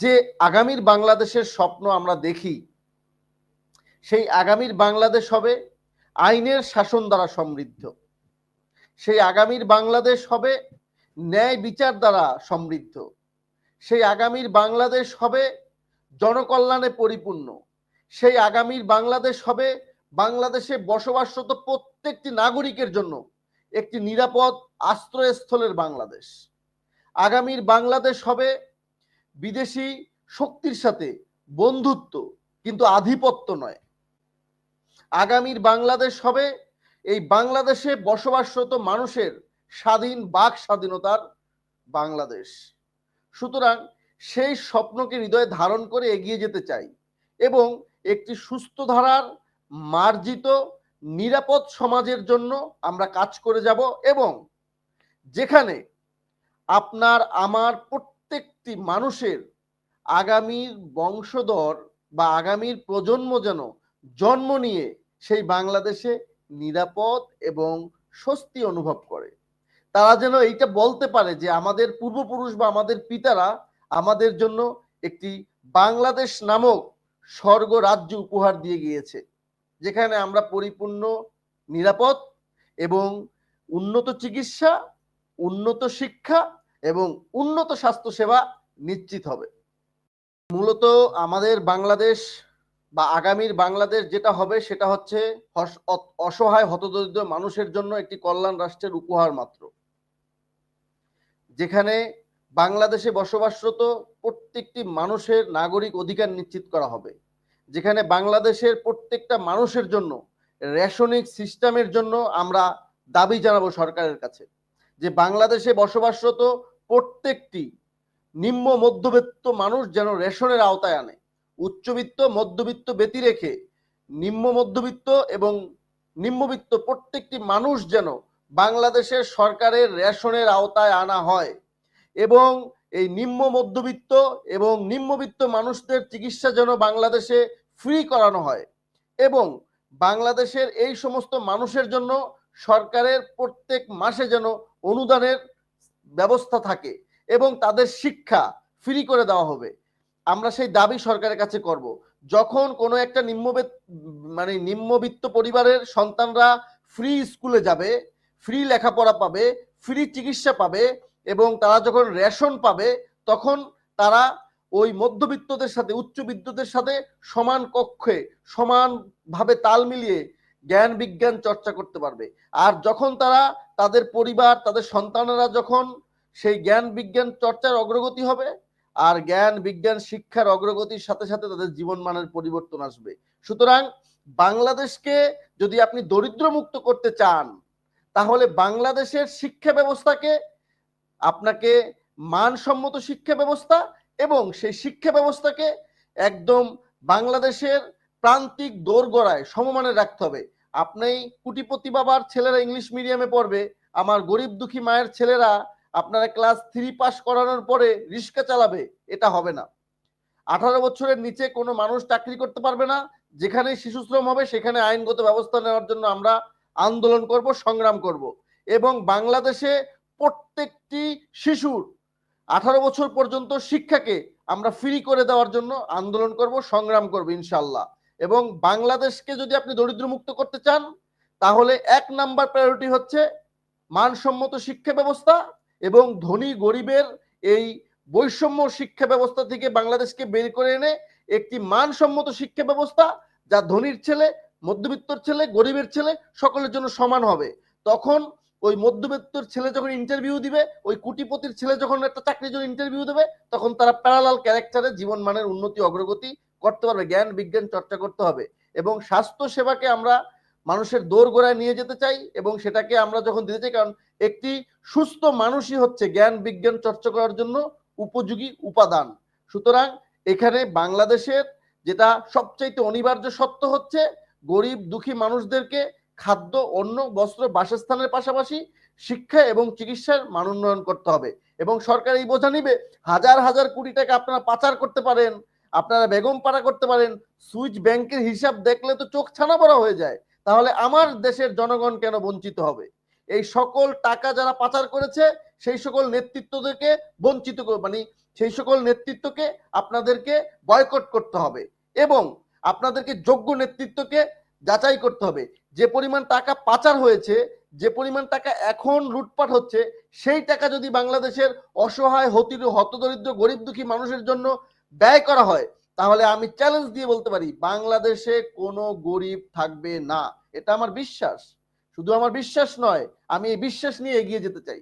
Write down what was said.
যে আগামীর বাংলাদেশের স্বপ্ন আমরা দেখি, সেই আগামীর বাংলাদেশ হবে আইনের শাসন দ্বারা সমৃদ্ধ। সেই আগামীর বাংলাদেশ হবে ন্যায় বিচার দ্বারা সমৃদ্ধ। সেই আগামীর বাংলাদেশ হবে জনকল্যাণে পরিপূর্ণ। সেই আগামীর বাংলাদেশ হবে বাংলাদেশে বসবাসরত প্রত্যেকটি নাগরিকের জন্য একটি নিরাপদ আশ্রয়স্থলের বাংলাদেশ। আগামীর বাংলাদেশ হবে বিদেশি শক্তির সাথে বন্ধুত্ব কিন্তু আধিপত্য নয়। আগামীর বাংলাদেশ হবে এই বাংলাদেশে বসবাসরত মানুষের স্বাধীন বাক স্বাধীনতার বাংলাদেশ। সুতরাং সেই স্বপ্নকে হৃদয়ে ধারণ করে এগিয়ে যেতে চাই এবং একটি সুস্থ ধারার, মার্জিত, নিরাপদ সমাজের জন্য আমরা কাজ করে যাব এবং যেখানে আপনার, আমার প্রত্যেকটি মানুষের আগামীর বংশধর বা আগামীর প্রজন্ম যেন জন্ম নিয়ে সেই বাংলাদেশে নিরাপদ এবং স্বস্তি অনুভব করে। তারা যেন এইটা বলতে পারে যে আমাদের পূর্বপুরুষ বা আমাদের পিতারা আমাদের জন্য একটি বাংলাদেশ নামক স্বর্গ রাজ্য উপহার দিয়ে গিয়েছে, যেখানে আমরা পরিপূর্ণ, নিরাপদ এবং উন্নত চিকিৎসা, উন্নত শিক্ষা এবং উন্নত স্বাস্থ্য সেবা নিশ্চিত হবে। মূলত আমাদের বাংলাদেশ বা আগামীর বাংলাদেশ যেটা হবে সেটা হচ্ছে অসহায় হতদরিদ্র মানুষের জন্য একটি কল্যাণ রাষ্ট্রের উপহার মাত্র। যেখানে বাংলাদেশে বসবাসরত প্রত্যেকটি মানুষের নাগরিক অধিকার নিশ্চিত করা হবে। যেখানে বাংলাদেশের প্রত্যেকটা মানুষের জন্য রেশনিক সিস্টেমের জন্য আমরা দাবি জানাব সরকারের কাছে যে বাংলাদেশে বসবাসরত প্রত্যেকটি নিম্ন মধ্যবিত্ত মানুষ যেন রেশনের আওতায় আনে। উচ্চবিত্ত, মধ্যবিত্ত ব্যতি রেখে নিম্ন মধ্যবিত্ত এবং নিম্নবিত্ত প্রত্যেকটি মানুষ যেন বাংলাদেশের সরকারের রেশনের আওতায় আনা হয় এবং এই নিম্ন মধ্যবিত্ত এবং নিম্নবিত্ত মানুষদের চিকিৎসা যেন বাংলাদেশে ফ্রি করানো হয় এবং বাংলাদেশের এই সমস্ত মানুষের জন্য সরকারের প্রত্যেক মাসে যেন অনুদানের ব্যবস্থা থাকে এবং তাদের শিক্ষা ফ্রি করে দেওয়া হবে। আমরা সেই দাবি সরকারের কাছে করব। যখন কোনো একটা নিম্নবিত্ত মানে নিম্নবিত্ত পরিবারের সন্তানরা ফ্রি স্কুলে যাবে ফ্রি লেখাপড়া পাবে ফ্রি চিকিৎসা পাবে এবং তারা যখন রেশন পাবে, তখন তারা ওই মধ্যবিত্তদের সাথে, উচ্চবিত্তদের সাথে সমান কক্ষে, সমানভাবে তাল মিলিয়ে জ্ঞান বিজ্ঞান চর্চা করতে পারবে। আর যখন তারা তাদের পরিবার, তাদের সন্তানেরা যখন সেই জ্ঞান বিজ্ঞান চর্চার অগ্রগতি হবে আর জ্ঞান বিজ্ঞান শিক্ষার অগ্রগতির সাথে সাথে তাদের জীবন মানের পরিবর্তন আসবে। সুতরাং বাংলাদেশকে যদি আপনি দরিদ্র মুক্ত করতে চান, তাহলে বাংলাদেশের শিক্ষা ব্যবস্থাকে, আপনাকে মানসম্মত শিক্ষা ব্যবস্থা এবং সেই শিক্ষা ব্যবস্থাকে একদম বাংলাদেশের প্রান্তিক দোরগড়ায় সমমানে রাখতে হবে। আপনি কুটিপতি বাবার ছেলেরা ইংলিশ মিডিয়ামে পড়বে, আমার গরিব দুঃখী মায়ের ছেলেরা আপনারা ক্লাস থ্রি পাস করানোর পরে রিক্সা চালাবে, এটা হবে না। আঠারো বছরের নিচে কোনো মানুষ চাকরি করতে পারবে না যেখানে শিশু শ্রম হবে সেখানে আইনগত ব্যবস্থা নেওয়ার জন্য আমরা আন্দোলন করব, সংগ্রাম করব। এবং বাংলাদেশে প্রত্যেকটি শিশুর আঠারো বছর পর্যন্ত শিক্ষাকে আমরা ফ্রি করে দেওয়ার জন্য আন্দোলন করব, সংগ্রাম করব ইনশাল্লাহ এবং বাংলাদেশকে যদি আপনি দরিদ্র মুক্ত করতে চান, তাহলে এক নাম্বার প্রায়োরিটি হচ্ছে মানসম্মত শিক্ষা ব্যবস্থা এবং ধনী গরিবের এই বৈষম্য শিক্ষা ব্যবস্থা থেকে বাংলাদেশকে বের করে এনে একটি মানসম্মত শিক্ষা ব্যবস্থা যা ধনীর ছেলে, মধ্যবিত্তর ছেলে, গরিবের ছেলে সকলের জন্য সমান হবে। তখন ওই মধ্যবিত্তর ছেলে যখন ইন্টারভিউ দিবে, ওই কুটিপতির ছেলে যখন একটা চাকরির জন্য ইন্টারভিউ দেবে, তখন তারা প্যারালাল ক্যারেক্টারে জীবন মানের উন্নতি, অগ্রগতি করতে পারবে, জ্ঞান, বিজ্ঞান চর্চা করতে হবে। এবং স্বাস্থ্য সেবাকে আমরা মানুষের দৌড় গোড়ায় নিয়ে যেতে চাই এবং সেটাকে আমরা যখন দিতে চাই, কারণ একটি সুস্থ মানুষই হচ্ছে জ্ঞান, বিজ্ঞান চর্চা করার জন্য উপযোগী উপাদান। সুতরাং এখানে বাংলাদেশের যেটা সবচাইতে অনিবার্য সত্য হচ্ছে, গরিব, দুঃখী মানুষদেরকে খাদ্য অন্য বস্ত্র, বাসস্থানের পাশাপাশি শিক্ষা এবং চিকিৎসার মান উন্নয়ন করতে হবে। এবং সরকার এই বোঝা নিবে, হাজার হাজার কোটি টাকা আপনারা পাচার করতে পারেন। আপনারা বেগম পাড়া করতে পারেন, সুইচ ব্যাংকের হিসাব দেখলে তো চোখ ছানা পড়া হয়ে যায়। তাহলে আমার দেশের জনগণ কেন বঞ্চিত হবে? এই সকল টাকা যারা পাচার করেছে, সেই সকল নেতৃত্বদেরকে বঞ্চিত মানে সেই সকল নেতৃত্বকে আপনাদেরকে বয়কট করতে হবে এবং আপনাদেরকে যোগ্য নেতৃত্বকে যাচাই করতে হবে। যে পরিমাণ টাকা পাচার হয়েছে, যে পরিমাণ টাকা এখন লুটপাট হচ্ছে, সেই টাকা যদি বাংলাদেশের অসহায় হতি হতদরিদ্র, গরিব দুঃখী মানুষের জন্য ব্যয় করা হয়, তাহলে আমি চ্যালেঞ্জ দিয়ে বলতে পারি, বাংলাদেশে কোনো গরিব থাকবে না। এটা আমার বিশ্বাস। শুধু আমার বিশ্বাস নয়, আমি এই বিশ্বাস নিয়ে এগিয়ে যেতে চাই।